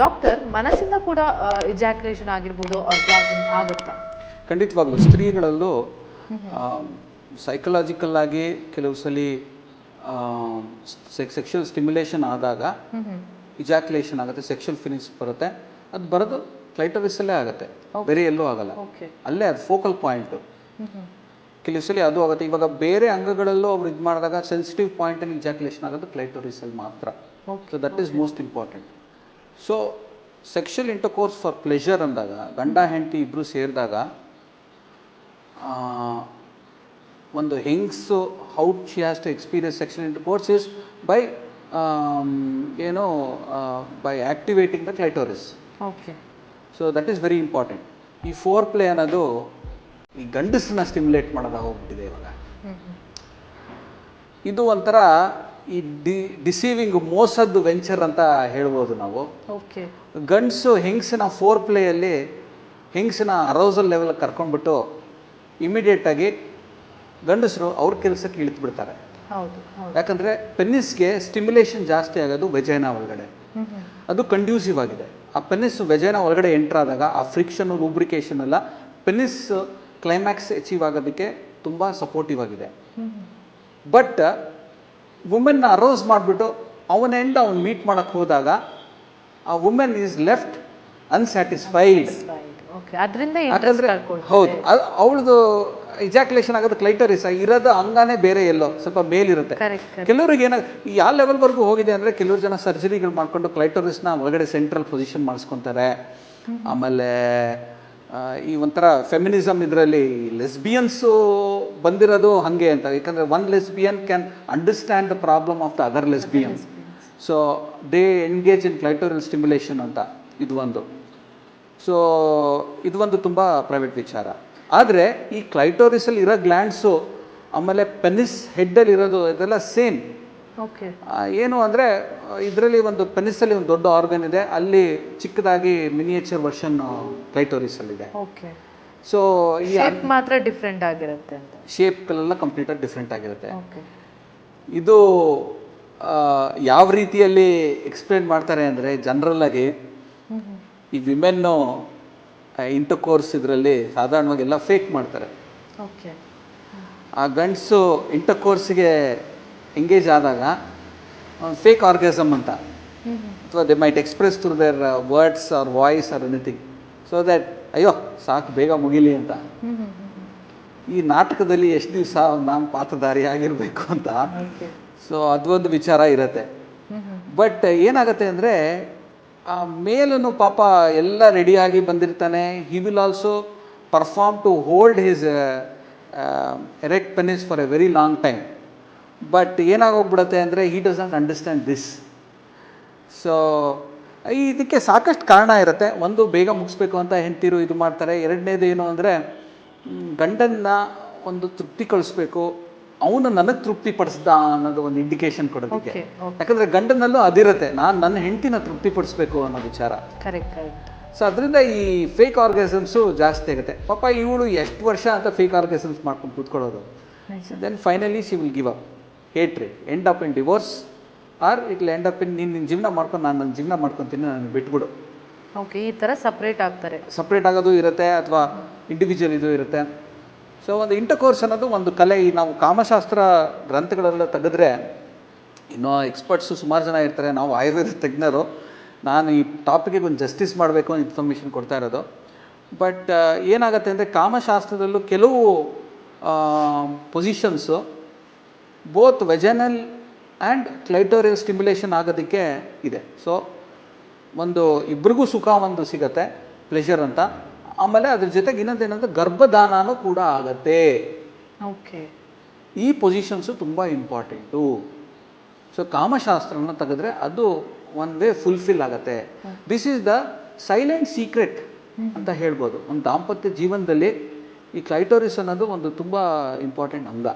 Doctor ಮನಸ್ಸಿಂದ ಕೂಡ ejaculation ಆಗಿರ್ಬೋದು ಆಗುತ್ತಾ? ಖಂಡಿತವಾಗ್ಲೂ ಸ್ತ್ರೀಗಳಲ್ಲೂ ಸೈಕಲಾಜಿಕಲ್ ಆಗಿ ಕೆಲವು ಸಲ ಸೆಕ್ಷುವಲ್ ಸ್ಟಿಮ್ಯುಲೇಷನ್ ಆದಾಗ ಇಜಾಕ್ಯುಲೇಷನ್ ಆಗುತ್ತೆ ಸೆಕ್ಷುವಲ್ ಫಿನಿಶ್ ಬರುತ್ತೆ. ಅದು ಬರೋದು ಕ್ಲೈಟರಿಸಲ್ಲೇ ಆಗುತ್ತೆ. ಬೇರೆ ಎಲ್ಲೂ ಆಗಲ್ಲ. ಅಲ್ಲೇ ಅದು ಫೋಕಲ್ ಪಾಯಿಂಟು ಕೆಲವು ಸಲ ಅದು ಆಗುತ್ತೆ. ಇವಾಗ ಬೇರೆ ಅಂಗಗಳಲ್ಲೂ ಅವ್ರು ಇದು ಮಾಡಿದಾಗ ಸೆನ್ಸಿಟಿವ್ ಪಾಯಿಂಟಲ್ಲಿ ಇಜಾಕ್ಯುಲೇಷನ್ ಆಗೋದು ಕ್ಲೈಟೋರಿಸಲ್ಲಿ ಮಾತ್ರ. So that is most important so sexual intercourse for pleasure ಅಂದಾಗ ಗಂಡ ಹೆಂಡತಿ ಇಬ್ಬರು ಸೇರಿದಾಗ ಒಂದು ಹೆಂಗ್ಸು how she has to experience sexual intercourse is by ಏನೋ by activating the clitoris okay so that is very important ಈ ಫೋರ್ ಪ್ಲೇ ಅನ್ನೋದು ಈ ಗಂಡಸನ್ನ ಸ್ಟಿಮ್ಯುಲೇಟ್ ಮಾಡೋದಾಗ ಹೋಗ್ಬಿಟ್ಟಿದೆ ಇವಾಗ. ಇದು ಒಂಥರ ಈ ಡಿ ಡಿಸೀವಿಂಗ್ ಮೋಸದ್ದು ವೆಂಚರ್ ಅಂತ ಹೇಳ್ಬೋದು ನಾವು. ಓಕೆ. ಗಂಡಸು ಹೆಂಗಸಿನ ಫೋರ್ ಪ್ಲೇಯಲ್ಲಿ ಹೆಂಗಸಿನ ಅರೌಸಲ್ ಲೆವೆಲ್ ಕರ್ಕೊಂಡ್ಬಿಟ್ಟು ಇಮಿಡಿಯೇಟಾಗಿ ಗಂಡಸರು ಅವ್ರ ಕೆಲಸಕ್ಕೆ ಇಳಿತು ಬಿಡ್ತಾರೆ ಹೌದು ಹೌದು. ಯಾಕಂದರೆ ಪೆನ್ನಿಸ್ಗೆ ಸ್ಟಿಮ್ಯುಲೇಷನ್ ಜಾಸ್ತಿ ಆಗೋದು ವೆಜೈನ ಒಳಗಡೆ. ಅದು ಕಂಡ್ಯೂಸಿವ್ ಆಗಿದೆ. ಆ ಪೆನ್ನಿಸ್ ವೆಜೈನ ಒಳಗಡೆ ಎಂಟ್ರ್ ಆದಾಗ ಆ ಫ್ರಿಕ್ಷನ್ ರೂಬ್ರಿಕೇಷನ್ ಎಲ್ಲ ಪೆನ್ನಿಸ್ ಕ್ಲೈಮ್ಯಾಕ್ಸ್ ಅಚೀವ್ ಆಗೋದಕ್ಕೆ ತುಂಬ ಸಪೋರ್ಟಿವ್ ಆಗಿದೆ. ಬಟ್ ವುಮೆನ್ನ ಅರೋಸ್ ಮಾಡಿಬಿಟ್ಟು ಅವನ ಎಂಡ್ ಅವ್ನು ಮೀಟ್ ಮಾಡೋಕ್ಕೆ ಹೋದಾಗ ಆ women is left unsatisfied okay ಅದರಿಂದ ಯಾಕಂದ್ರೆ ಹೌದು ಅವಳದು ಇಜಾಕ್ಯುಲೇಷನ್ ಆಗೋದು ಕ್ಲೈಟರಿಸ್ ಇರೋದು ಅಂಗಾನೇ ಬೇರೆ ಎಲ್ಲೋ ಸ್ವಲ್ಪ ಮೇಲಿರುತ್ತೆ. ಕೆಲವ್ರಿಗೆ ಏನ ಯಾವ ಲೆವೆಲ್ವರೆಗೂ ಹೋಗಿದೆ ಅಂದರೆ ಕೆಲವ್ರು ಜನ ಸರ್ಜರಿಗಳು ಮಾಡಿಕೊಂಡು ಕ್ಲೈಟೋರಿಸ್ನ ಒಳಗಡೆ ಸೆಂಟ್ರಲ್ ಪೊಸಿಷನ್ ಮಾಡಿಸ್ಕೊತಾರೆ. ಆಮೇಲೆ ಈ ಒಂಥರ ಫೆಮಿನಿಸಮ್ ಇದರಲ್ಲಿ ಲೆಸ್ಬಿಯನ್ಸು ಬಂದಿರೋದು ಹಾಗೆ ಅಂತ. ಯಾಕಂದರೆ one lesbian can understand the problem of the other lesbians so they engage in clitorial stimulation ಅಂತ. ಇದು ಒಂದು. ಸೊ ಇದು ಒಂದು ತುಂಬ ಪ್ರೈವೇಟ್ ವಿಚಾರ. ಆದರೆ ಈ ಕ್ಲೈಟೋರಿಸಲ್ಲಿ ಇರೋ ಗ್ಲ್ಯಾಂಡ್ಸು ಆಮೇಲೆ ಪೆನಿಸ್ ಹೆಡ್ಡಲ್ಲಿ ಇರೋದು ಇದೆಲ್ಲ ಸೇಮ್ ಓಕೆ ಏನು ಅಂದರೆ ಇದರಲ್ಲಿ ಒಂದು ಪೆನಿಸಲ್ಲಿ ಒಂದು ದೊಡ್ಡ ಆರ್ಗನ್ ಇದೆ. ಅಲ್ಲಿ ಚಿಕ್ಕದಾಗಿ ಮಿನಿಯೇಚರ್ ವರ್ಷನ್ ಕ್ಲೈಟೋರಿಸಲ್ಲಿದೆ ಓಕೆ ಸೊ ಮಾತ್ರ ಡಿಫ್ರೆಂಟ್ ಆಗಿರುತ್ತೆ ಅಂತ. ಶೇಪ್ಗಳೆಲ್ಲ ಕಂಪ್ಲೀಟಾಗಿ ಡಿಫ್ರೆಂಟ್ ಆಗಿರುತ್ತೆ. ಓಕೆ ಇದು ಯಾವ ರೀತಿಯಲ್ಲಿ ಎಕ್ಸ್ಪ್ಲೇನ್ ಮಾಡ್ತಾರೆ ಅಂದರೆ ಜನರಲ್ಲಾಗಿ ಈ ವಿಮೆನ್ನು ಇಂಟರ್ ಕೋರ್ಸ್ ಇದರಲ್ಲಿ ಸಾಧಾರಣವಾಗಿ ಎಲ್ಲ ಫೇಕ್ ಮಾಡ್ತಾರೆ. ಓಕೆ ಆ ಗಂಡ್ಸು ಇಂಟರ್ ಕೋರ್ಸ್ಗೆ ಎಂಗೇಜ್ ಆದಾಗ ಫೇಕ್ ಆರ್ಗಸಮ್ ಅಂತ. ಅಥವಾ they might express through their words or voice or anything so that ಅಯ್ಯೋ ಸಾಕು ಬೇಗ ಮುಗಿಲಿ ಅಂತ. ಈ ನಾಟಕದಲ್ಲಿ ಎಷ್ಟು ದಿವಸ ನಾನು ಪಾತ್ರಧಾರಿ ಆಗಿರಬೇಕು ಅಂತ. ಸೊ ಅದೊಂದು ವಿಚಾರ ಇರುತ್ತೆ. ಬಟ್ ಏನಾಗುತ್ತೆ ಅಂದರೆ ಮೇಲೂ ಪಾಪ ಎಲ್ಲ ರೆಡಿಯಾಗಿ ಬಂದಿರ್ತಾನೆ. He will also perform to hold his erect penis for a very long time but ಏನಾಗೋಗ್ಬಿಡುತ್ತೆ ಅಂದರೆ he does not understand this so ಇದಕ್ಕೆ ಸಾಕಷ್ಟು ಕಾರಣ ಇರುತ್ತೆ. ಒಂದು ಬೇಗ ಮುಗಿಸ್ಬೇಕು ಅಂತ ಹೆಂಡತಿರು ಇದು ಮಾಡ್ತಾರೆ. ಎರಡನೇದು ಏನು ಅಂದರೆ ಗಂಡನ್ನ ಒಂದು ತೃಪ್ತಿ ಕಳಿಸ್ಬೇಕು. ಅವನು ನನಗೆ ತೃಪ್ತಿ ಪಡಿಸ್ದ ಅನ್ನೋದು ಒಂದು ಇಂಡಿಕೇಶನ್ ಕೊಡೋದಕ್ಕೆ. ಯಾಕಂದ್ರೆ ಗಂಡನಲ್ಲೂ ಅದಿರುತ್ತೆ. ನಾನು ನನ್ನ ಹೆಂಡತಿನ ತೃಪ್ತಿ ಪಡಿಸ್ಬೇಕು ಅನ್ನೋ ವಿಚಾರ. ಕರೆಕ್ಟ್ ಸೊ ಅದರಿಂದ ಈ ಫೇಕ್ ಆರ್ಗಸಮ್ಸು ಜಾಸ್ತಿ ಆಗುತ್ತೆ. ಪಾಪ ಇವಳು ಎಷ್ಟು ವರ್ಷ ಅಂತ ಫೇಕ್ ಆರ್ಗಸಮ್ಸ್ ಮಾಡ್ಕೊಂಡು ಕೂತ್ಕೊಳ್ಳೋದು. Then finally she will give up hatred end of in divorce or it land end up in ನೀನು ನಿನ್ನ ಜೀವನ ಮಾಡ್ಕೊಂಡು ನಾನು ನನ್ನ ಜೀವನ ಮಾಡ್ಕೊತೀನಿ ನಾನು ಬಿಟ್ಬಿಡು. ಓಕೆ ಈ ಥರ ಸಪ್ರೇಟ್ ಆಗ್ತಾರೆ. ಸಪ್ರೇಟ್ ಆಗೋದು ಇರುತ್ತೆ ಅಥವಾ ಇಂಡಿವಿಜುವಲ್ ಇದು ಇರುತ್ತೆ. ಸೊ ಒಂದು ಇಂಟರ್ಕೋರ್ಸ್ ಅನ್ನೋದು ಒಂದು ಕಲೆ. ಈ ನಾವು ಕಾಮಶಾಸ್ತ್ರ ಗ್ರಂಥಗಳೆಲ್ಲ ತೆಗೆದ್ರೆ ಇನ್ನೂ ಎಕ್ಸ್ಪರ್ಟ್ಸು ಸುಮಾರು ಜನ ಇರ್ತಾರೆ. ನಾವು ಆಯುರ್ವೇದ ತಜ್ಞರು. ನಾನು ಈ ಟಾಪಿಕ್ಗೆ ಒಂದು ಜಸ್ಟಿಸ್ ಮಾಡಬೇಕು ಅಂತ ಇನ್ಫಾರ್ಮೇಷನ್ ಕೊಡ್ತಾ ಇರೋದು. ಬಟ್ ಏನಾಗುತ್ತೆ ಅಂದರೆ ಕಾಮಶಾಸ್ತ್ರದಲ್ಲೂ ಕೆಲವು positions both vaginal and clitorial stimulation ಆಗೋದಕ್ಕೆ ಇದೆ. ಸೊ ಒಂದು ಇಬ್ರಿಗೂ ಸುಖ ಒಂದು ಸಿಗತ್ತೆ ಪ್ಲೆಷರ್ ಅಂತ. ಆಮೇಲೆ ಅದ್ರ ಜೊತೆಗೆ ಇನ್ನೊಂದೇನಂದ್ರೆ ಗರ್ಭದಾನನೂ ಕೂಡ ಆಗತ್ತೆ. ಓಕೆ ಈ ಪೊಸಿಷನ್ಸು ತುಂಬ ಇಂಪಾರ್ಟೆಂಟು ಸೊ ಕಾಮಶಾಸ್ತ್ರನ ತೆಗೆದ್ರೆ ಅದು ಒನ್ ವೇ ಫುಲ್ಫಿಲ್ ಆಗತ್ತೆ. This is the silent secret ಅಂತ ಹೇಳ್ಬೋದು. ಒಂದು ದಾಂಪತ್ಯ ಜೀವನದಲ್ಲಿ ಈ ಕ್ಲೈಟೋರಿಸ್ ಅನ್ನೋದು ಒಂದು ತುಂಬ ಇಂಪಾರ್ಟೆಂಟ್ ಅಂಗ.